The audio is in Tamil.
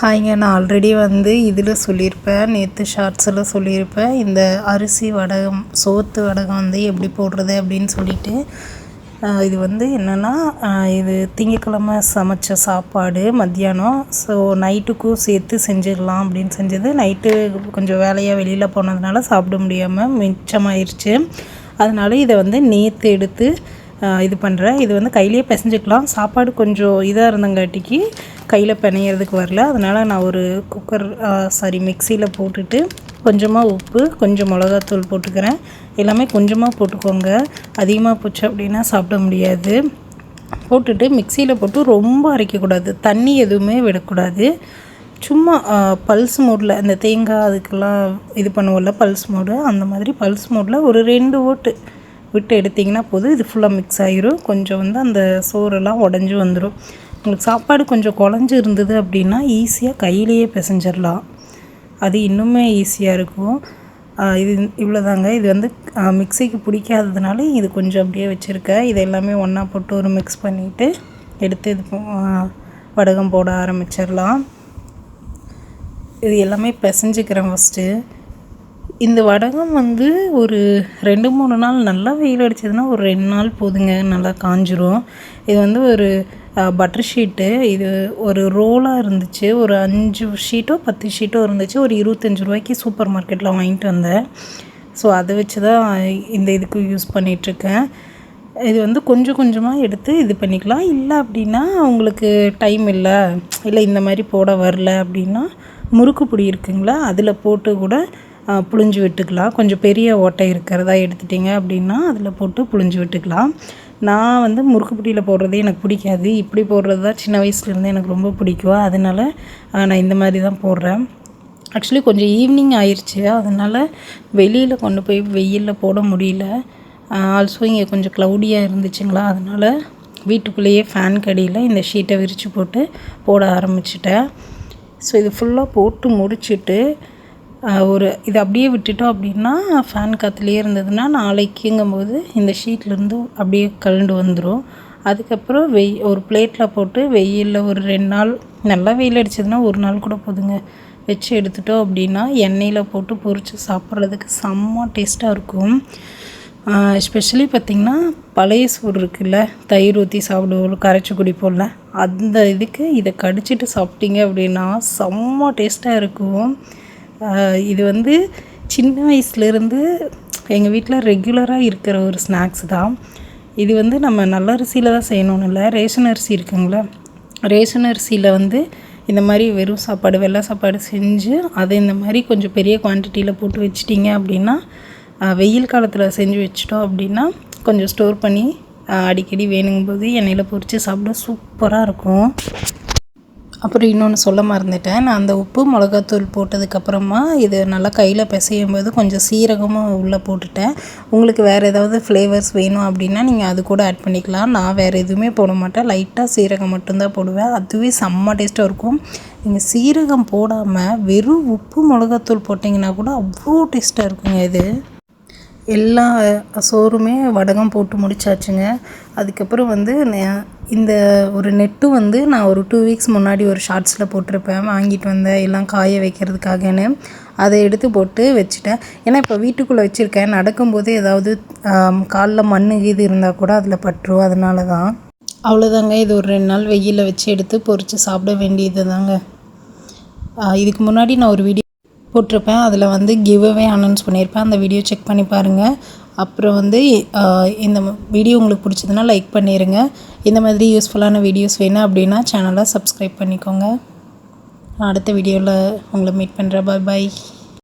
ஹாய்ங்க நான் ஆல்ரெடி வந்து இதில் சொல்லியிருப்பேன். நேற்று ஷார்ட்ஸில் சொல்லியிருப்பேன். இந்த அரிசி வடகம் சோத்து வடகம் வந்து எப்படி போடுறது அப்படின்னு சொல்லிட்டு. இது வந்து என்னென்னா இது திங்கக்கிழமை சமைச்ச சாப்பாடு மத்தியானம். ஸோ நைட்டுக்கும் சேர்த்து செஞ்சிடலாம் அப்படின்னு செஞ்சது. நைட்டு கொஞ்சம் வேலையாக வெளியில் போனதுனால சாப்பிட முடியாமல் மிச்சமாயிருச்சு. அதனால இதை வந்து நேற்று எடுத்து இது பண்ணுறேன் இது வந்து கையிலே பிசைஞ்சிக்கலாம். சாப்பாடு கொஞ்சம் இதாக இருந்தங்காட்டிக்கு கையில் பிணையிறதுக்கு வரல. அதனால் நான் ஒரு குக்கர் சாரி மிக்சியில் போட்டுட்டு கொஞ்சமாக உப்பு கொஞ்சம் மிளகாத்தூள் போட்டுக்கிறேன். எல்லாமே கொஞ்சமாக போட்டுக்கோங்க. அதிகமாக போச்சு அப்படின்னா சாப்பிட முடியாது. போட்டுட்டு மிக்சியில் போட்டு ரொம்ப அரைக்கக்கூடாது. தண்ணி எதுவுமே விடக்கூடாது. சும்மா பல்ஸ் மோடில் அந்த தேங்காய் அதுக்கெல்லாம் இது பண்ணுவோம்ல பல்ஸ் மோடு. அந்த மாதிரி பல்ஸ் மோடில் ஒரு ரெண்டு ஓட்டு. விட்டு எடுத்திங்கன்னா போதும் இது ஃபுல்லாக மிக்ஸ் ஆகிரும் கொஞ்சம் வந்து அந்த சோறெல்லாம் உடஞ்சி வந்துடும் உங்களுக்கு சாப்பாடு கொஞ்சம் குழஞ்சி இருந்தது அப்படின்னா ஈஸியாக கையிலேயே பிசைஞ்சிடலாம். அது இன்னுமே ஈஸியாக இருக்கும். இது இவ்வளோதாங்க இது வந்து மிக்சிக்கு பிடிக்காததுனால இது கொஞ்சம் அப்படியே வச்சுருக்கேன் இது எல்லாமே ஒன்றா போட்டு ஒரு மிக்ஸ் பண்ணிவிட்டு எடுத்து இது வடகம் போட ஆரம்பிச்சிடலாம். இது எல்லாமே பிசைஞ்சிக்கிறேன் ஃபஸ்ட்டு இந்த வடகம் வந்து ஒரு ரெண்டு மூணு நாள் நல்லா வெயில் அடிச்சதுன்னா ஒரு ரெண்டு நாள் போதுங்க நல்லா காஞ்சிரும். இது வந்து ஒரு பட்டர் ஷீட்டு இது ஒரு ரோலாக இருந்துச்சு. ஒரு அஞ்சு ஷீட்டோ பத்து ஷீட்டோ இருந்துச்சு. ஒரு இருபத்தஞ்சி ரூபாய்க்கு சூப்பர் மார்க்கெட்டில் வாங்கிட்டு வந்தேன். ஸோ அதை வச்சு தான் இந்த இதுக்கு யூஸ் பண்ணிகிட்ருக்கேன் இது வந்து கொஞ்சம் கொஞ்சமாக எடுத்து இது பண்ணிக்கலாம். இல்லை அப்படின்னா உங்களுக்கு டைம் இல்லை. இல்லை இந்த மாதிரி போட வரல அப்படின்னா முறுக்கு பொடி இருக்குங்களா அதில் போட்டு கூட புழிஞ்சு விட்டுக்கலாம். கொஞ்சம் பெரிய ஓட்டை இருக்கிறதா எடுத்துட்டிங்க அப்படின்னா அதில் போட்டு புழிஞ்சு விட்டுக்கலாம். நான் வந்து முறுக்கு பிடியில் போடுறதே எனக்கு பிடிக்காது. இப்படி போடுறது தான் சின்ன வயசுலேருந்து எனக்கு ரொம்ப பிடிக்கும். அதனால் நான் இந்த மாதிரி தான் போடுறேன். ஆக்சுவலி கொஞ்சம் ஈவினிங் ஆயிடுச்சு அதனால் வெளியில் கொண்டு போய் வெயிலில் போட முடியல. ஆல்சோ இங்கே கொஞ்சம் க்ளவுடியாக இருந்துச்சுங்களா? அதனால் வீட்டுக்குள்ளேயே ஃபேன் கடியில் இந்த ஷீட்டை விரித்து போட்டு போட ஆரம்பிச்சிட்டேன். ஸோ இது ஃபுல்லாக போட்டு முடிச்சுட்டு ஒரு இதை அப்படியே விட்டுட்டோம் அப்படின்னா ஃபேன் காற்றுலேயே இருந்ததுன்னா நாளைக்குங்கும்போது இந்த ஷீட்லேருந்து அப்படியே கழண்டு வந்துடும் அதுக்கப்புறம் வெய் ஒரு பிளேட்டில் போட்டு வெயிலில் ஒரு ரெண்டு நாள் நல்லா வெயில் அடிச்சதுன்னா ஒரு நாள் கூட போதுங்க. வச்சு எடுத்துட்டோம் அப்படின்னா எண்ணெயில் போட்டு பொறிச்சு சாப்பிட்றதுக்கு செம்ம டேஸ்ட்டாக இருக்கும். எஸ்பெஷலி பார்த்திங்கன்னா பழைய சோறு இருக்குல்ல தயிர் ஊற்றி சாப்பிடுவோம் கரைச்சி குடிப்போம்ல அந்த இதுக்கு இதை கடிச்சிட்டு சாப்பிட்டீங்க அப்படின்னா செம்ம டேஸ்ட்டாக இருக்கும். இது வந்து சின்ன வயசுலேருந்து எங்கள் வீட்டில் ரெகுலராக இருக்கிற ஒரு ஸ்நாக்ஸ் தான். இது வந்து நம்ம நல்ல அரிசியில் தான் செய்யணும்னு இல்லை ரேஷன் அரிசி இருக்குங்களா ரேஷன் அரிசியில் வந்து இந்த மாதிரி வெறும் சாப்பாடு வெள்ளை சாப்பாடு செஞ்சு அதை இந்த மாதிரி கொஞ்சம் பெரிய குவான்டிட்டியில் போட்டு வச்சிட்டிங்க அப்படின்னா வெயில் காலத்தில் செஞ்சு வச்சிட்டோம் அப்படின்னா கொஞ்சம் ஸ்டோர் பண்ணி அடிக்கடி வேணுங்கும்போது எண்ணெயில் பொறிச்சு சாப்பிட சூப்பராக இருக்கும். அப்புறம் இன்னொன்று சொல்ல மறந்துட்டேன். நான் அந்த உப்பு மிளகாத்தூள் போட்டதுக்கப்புறமா இது நல்லா கையில் பிசையும் போது கொஞ்சம் சீரகமும் உள்ளே போட்டுட்டேன். உங்களுக்கு வேறு ஏதாவது ஃப்ளேவர்ஸ் வேணும் அப்படின்னா நீங்கள் அது கூட ஆட் பண்ணிக்கலாம். நான் வேறு எதுவுமே போட மாட்டேன். லைட்டாக சீரகம் மட்டும்தான் போடுவேன். அதுவே செம்ம டேஸ்ட்டாக இருக்கும். நீங்கள் சீரகம் போடாமல் வெறும் உப்பு மிளகாத்தூள் போட்டிங்கன்னா கூட அவ்வளோ டேஸ்ட்டாக இருக்குங்க இது. எல்லா சோறுமே வடகம் போட்டு முடிச்சாச்சுங்க. அதுக்கப்புறம் வந்து இந்த ஒரு நெட்டு வந்து நான் ஒரு டூ வீக்ஸ் முன்னாடி ஒரு ஷார்ட்ஸில் போட்டிருப்பேன். வாங்கிட்டு வந்தேன் எல்லாம் காய வைக்கிறதுக்காகன்னு. அதை எடுத்து போட்டு வச்சுட்டேன். ஏன்னா இப்போ வீட்டுக்குள்ளே வச்சுருக்கேன். நடக்கும்போது ஏதாவது காலில் மண் இது இருந்தால் கூட அதில் பட்டுரும். அதனால தான் அவ்வளோதாங்க இது ஒரு ரெண்டு நாள் வெயிலில் வச்சு எடுத்து பொறிச்சு சாப்பிட வேண்டியது தாங்க இதுக்கு முன்னாடி நான் ஒரு வீடியோ போட்டிருப்பேன். அதில் வந்து கிவ் அவே அனௌன்ஸ் பண்ணியிருப்பேன். அந்த வீடியோ செக் பண்ணி பாருங்கள் அப்புறம் வந்து இந்த வீடியோ உங்களுக்கு பிடிச்சதுன்னா லைக் பண்ணிடுங்க இந்த மாதிரி யூஸ்ஃபுல்லான வீடியோஸ் வேணும் அப்படின்னா சேனலை சப்ஸ்கிரைப் பண்ணிக்கோங்க. அடுத்த வீடியோவில் உங்களை மீட் பண்ணுறேன் பாய் பாய்